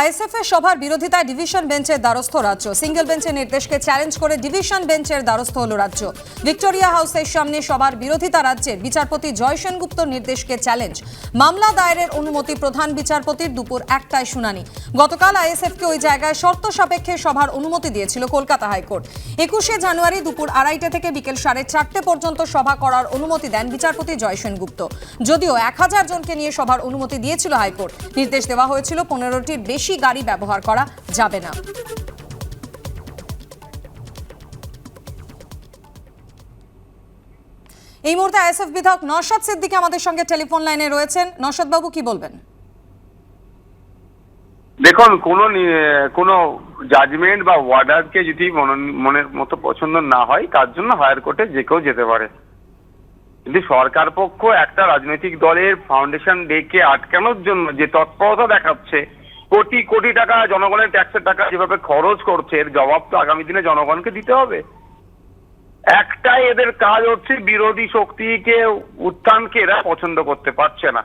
ISF এর সভার বিরোধিতায় ডিভিশন বেঞ্চের দ্বারস্থ রাজ্য। সিঙ্গেল বেঞ্চের নির্দেশকে চ্যালেঞ্জ করে ডিভিশন বেঞ্চের দ্বারস্থ হল রাজ্য। ভিক্টোরিয়া হাউসের সামনে সভার বিরোধিতা রাজ্যের বিচারপতি জয় সেনগুপ্তর নির্দেশকে চ্যালেঞ্জ। মামলা দায়েরের অনুমতি প্রধান বিচারপতির দুপুর একটায় শুনানি। গতকাল আইএসএফকে ওই জায়গায় শর্ত সাপেক্ষে সভার অনুমতি দিয়েছিল কলকাতা হাইকোর্ট। একুশে জানুয়ারি দুপুর আড়াইটে থেকে বিকেল সাড়ে চারটে পর্যন্ত সভা করার অনুমতি দেন বিচারপতি জয় সেনগুপ্ত। যদিও এক হাজার জনকে নিয়ে সভার অনুমতি দিয়েছিল হাইকোর্ট। নির্দেশ দেওয়া হয়েছিল পনেরোটির বেশি গাড়ি ব্যবহার করা যাবে না। এই মুহূর্তে আইএসএফ বিধায়ক নওশাদ সিদ্দিকী আমাদের সঙ্গে টেলিফোন লাইনে রয়েছেন। নওশাদ বাবু কি বলবেন? দেখুন, কোনো কোনো জাজমেন্ট বা ওয়ার্ডারকে যদি মন- মনের মতো পছন্দ না হয়, তার জন্য হায়ার কোর্টে যে কেউ যেতে পারে। কিন্তু সরকার পক্ষ একটা রাজনৈতিক দলের ফাউন্ডেশন ডেকে আটকানোর জন্য যে তৎপরতা দেখাচ্ছে কোটি কোটি টাকা জনগণের ট্যাক্সের টাকা যেভাবে খরচ করছে, এর জবাব তো আগামী দিনে জনগণকে দিতে হবে। একটাই এদের কাজ হচ্ছে বিরোধী শক্তিকে উত্থানকে এরা পছন্দ করতে পারছে না।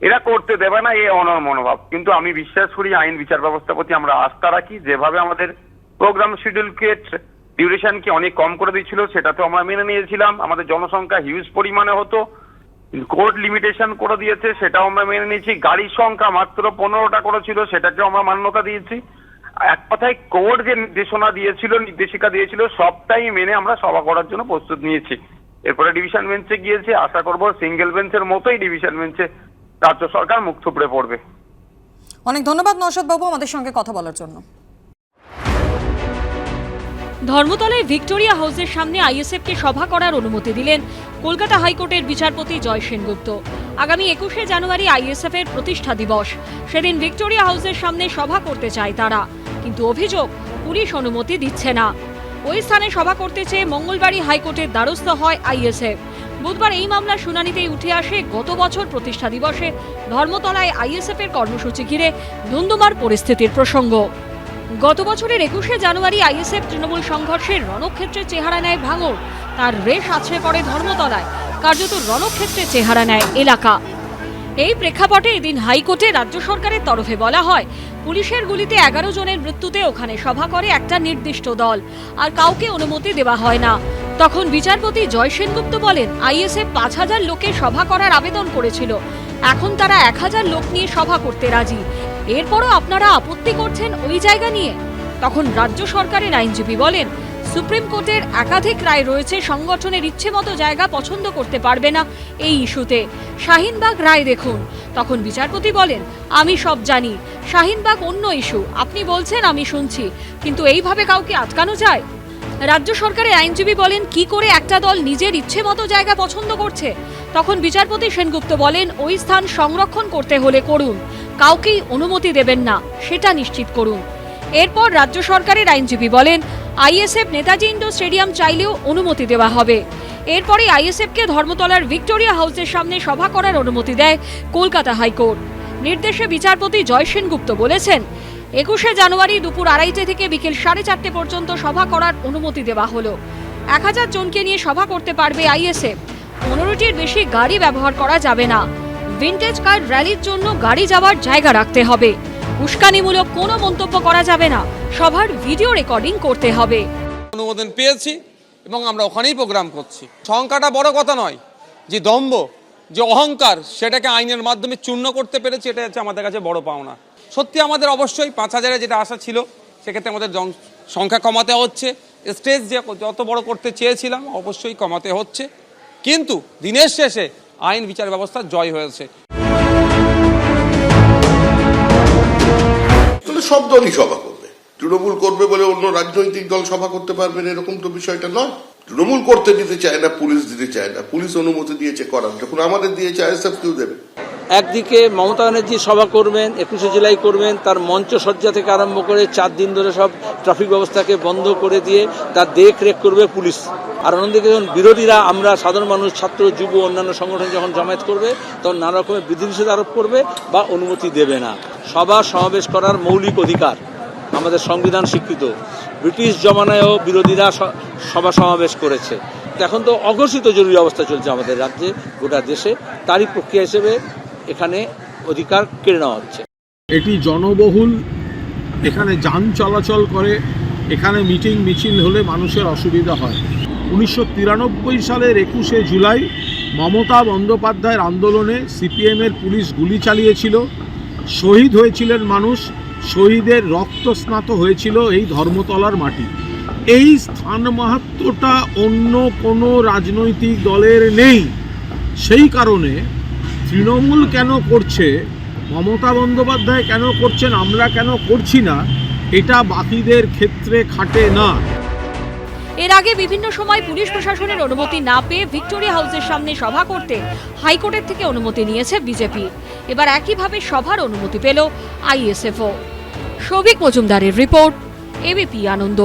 এরা করতে দেবে না এ অনর মনোভাব। কিন্তু আমি বিশ্বাস করি আইন বিচার ব্যবস্থার প্রতি আমরা আস্থা রাখি। যেভাবে আমাদের প্রোগ্রাম শিডিউলকে ডিউরেশনকে অনেক কম করে দিয়েছিল সেটা তো আমরা মেনে নিয়েছিলাম। আমাদের জনসংখ্যা হিউজ পরিমাণে হতো। কোর্ট লিমিটেশন করে দিয়েছে, সেটাও আমরা মেনে নিয়েছি। গাড়ির সংখ্যা মাত্র পনেরোটা করেছিল, সেটাকেও আমরা মান্যতা দিয়েছি। এক কথায় কোর্ট যে নির্দেশনা দিয়েছিল, নির্দেশিকা দিয়েছিল, সবটাই মেনে আমরা সভা করার জন্য প্রস্তুত নিয়েছি। এরপরে ডিভিশন বেঞ্চে গিয়েছি, আশা করব সিঙ্গেল বেঞ্চের মতোই ডিভিশন বেঞ্চে রাজ্য সরকার মুখ থুপড়ে পড়বে। অনেক ধন্যবাদ নওশাদ বাবু আমাদের সঙ্গে কথা বলার জন্য। ধর্মতলায় ভিক্টোরিয়া হাউসের সামনে আইএসএফকে সভা করার অনুমতি দিলেন কলকাতা হাইকোর্টের বিচারপতি জয় সেনগুপ্ত। আগামী একুশে জানুয়ারি আইএসএফ এর প্রতিষ্ঠা দিবস। সেদিন ভিক্টোরিয়া হাউসের সামনে সভা করতে চায় তারা। কিন্তু অভিযোগ পুলিশ অনুমতি দিচ্ছে না। ওই স্থানে সভা করতে চেয়ে মঙ্গলবারই হাইকোর্টের দ্বারস্থ হয় আইএসএফ। বুধবার এই মামলার শুনানিতেই উঠে আসে গত বছর প্রতিষ্ঠা দিবসে ধর্মতলায় আইএসএফ এর কর্মসূচি ঘিরে ধুন্ধুমার পরিস্থিতির প্রসঙ্গ। গত বছরের একুশে জানুয়ারি আইএসএফ তৃণমূল সংঘর্ষের রণক্ষেত্রের চেহারা নেয় ভাঙর তার রেশ আছড়ে পড়ে ধর্মতলায়। কার্যত রণক্ষেত্রের চেহারা নেয় এলাকা। এই প্রেক্ষাপটে এদিন হাইকোর্টে রাজ্য সরকারের তরফে বলা হয়, পুলিশের গুলিতে এগারো জনের মৃত্যুতে ওখানে সভা করে একটা নির্দিষ্ট দল। আর কাউকে অনুমতি দেওয়া হয় না। তখন বিচারপতি জয় সেনগুপ্ত বলেন, আইএসএফ পাঁচ হাজার লোকের সভা করার আবেদন করেছিল। এখন তারা এক হাজার লোক নিয়ে সভা করতে রাজি। এরপরও আপনারা আপত্তি করছেন ওই জায়গা নিয়ে। তখন রাজ্য সরকারের আইনজীবী বলেন, সুপ্রিম কোর্টের একাধিক রায় রয়েছে, সংগঠনের ইচ্ছে মতো জায়গা পছন্দ করতে পারবে না এই ইস্যুতে। শাহিনবাগ রায় দেখুন। তখন বিচারপতি বলেন, আমি সব জানি। শাহিনবাগ অন্য ইস্যু। আপনি বলছেন, আমি শুনছি। কিন্তু এইভাবে কাউকে আটকানো যায়? রাজ্য সরকারের আইনজীবী বলেন, কি করে একটা দল নিজের ইচ্ছে মতো জায়গা পছন্দ করছে? তখন বিচারপতি সেনগুপ্ত বলেন, ওই স্থান সংরক্ষণ করতে হলে করুন। কাউকেই অনুমতি দেবেন না। সেটা নিশ্চিত করুন। এরপর রাজ্য সরকারের আইনজীবী বলেন, আইএসএফ, নেতাজি ইন্ডোর স্টেডিয়াম চাইলেও অনুমতি দেওয়া হবে। এরপরে আইএসএফকে ধর্মতলার ভিক্টোরিয়া হাউসের সামনে সভা করার অনুমতি দেয় কলকাতা হাইকোর্ট। নির্দেশে বিচারপতি জয় সেনগুপ্ত বলেছেন একুশে জানুয়ারি দুপুর আড়াইটে থেকে বিকেল সাড়ে চারটে পর্যন্ত সভা করার অনুমতি দেওয়া হলো। এক হাজার জনকে নিয়ে সভা করতে পারবে আইএসএফ। পনেরোটির বেশি গাড়ি ব্যবহার করা যাবে না। ভিন্টেজ কার র্যালির জন্য গাড়ি যাওয়ার জায়গা রাখতে হবে। উস্কানিমূলক কোনো মন্তব্য করা যাবে না। সভার ভিডিও রেকর্ডিং করতে হবে। অনুমোদন পেয়েছি এবং আমরা ওখানেই প্রোগ্রাম করছি। সংখ্যাটা বড় কথা নয়। যে দম্ভ, যে অহংকার, সেটাকে আইনের মাধ্যমে চূর্ণ করতে পেরেছি এটা হচ্ছে আমাদের কাছে বড় পাওনা। সত্যি আমাদের অবশ্যই পাঁচ হাজারে যেটা আশা ছিল, সেক্ষেত্রে আমাদের সংখ্যা কমাতে হচ্ছে। স্টেজ যে যত বড় করতে চেয়েছিলাম, অবশ্যই কমাতে হচ্ছে। কিন্তু দিনের শেষে আইন বিচার ব্যবস্থা জয় হয়েছে। সব দলই সভা করবে। তৃণমূল করবে বলে অন্য রাজনৈতিক দল সভা করতে পারবেন এরকম তো বিষয়টা নয়। তৃণমূল করতে দিতে চায় না, পুলিশ দিতে চায় না। পুলিশ অনুমতি দিয়েছে, করার। যখন আমাদের দিয়েছে আইএসএফ কেউ দেবে। একদিকে মমতা ব্যানার্জি সভা করবেন, একুশে জুলাই করবেন, তার মঞ্চ সজ্জা থেকে আরম্ভ করে চার দিন ধরে সব ট্রাফিক ব্যবস্থাকে বন্ধ করে দিয়ে তার দেখরেখ করবে পুলিশ। আর অন্যদিকে যখন বিরোধীরা আমরা সাধারণ মানুষ, ছাত্র, যুব, অন্যান্য সংগঠন যখন জমায়েত করবে, তখন নানা রকমের বিধিনিষেধ আরোপ করবে বা অনুমতি দেবে না। সভা সমাবেশ করার মৌলিক অধিকার আমাদের সংবিধান স্বীকৃত। ব্রিটিশ জমানায়ও বিরোধীরা সভা সমাবেশ করেছে। এখন তো অঘোষিত জরুরি অবস্থা চলছে আমাদের রাজ্যে, গোটা দেশে। তারই প্রক্রিয়া হিসেবে এখানে অধিকার কেড়ে নেওয়া হচ্ছে। এটি জনবহুল, এখানে যান চলাচল করে, এখানে মিটিং মিছিল হলে মানুষের অসুবিধা হয়। উনিশশো তিরানব্বই সালের একুশে জুলাই মমতা বন্দ্যোপাধ্যায়ের আন্দোলনে সিপিএমের পুলিশ গুলি চালিয়েছিল। শহীদ হয়েছিলেন মানুষ, শহীদের রক্ত স্নাত হয়েছিল এই ধর্মতলার মাটি। এই স্থান মাহাত্ম্যটা অন্য কোনো রাজনৈতিক দলের নেই। সেই কারণে তৃণমূল কেন করছে? মমতা বন্দ্যোপাধ্যায় কেন করছেন? আমরা কেন করছি না? এটা বাকিদের ক্ষেত্রে খাটে না। এর আগে বিভিন্ন সময় পুলিশ প্রশাসনের অনুমতি না পেয়ে ভিক্টোরিয়া হাউসের সামনে সভা করতে হাইকোর্টের থেকে অনুমতি নিয়েছে বিজেপি। এবার একইভাবে সভার অনুমতি পেল আইএসএফও। সৌভিক মজুমদারের রিপোর্ট, এবিপি আনন্দ।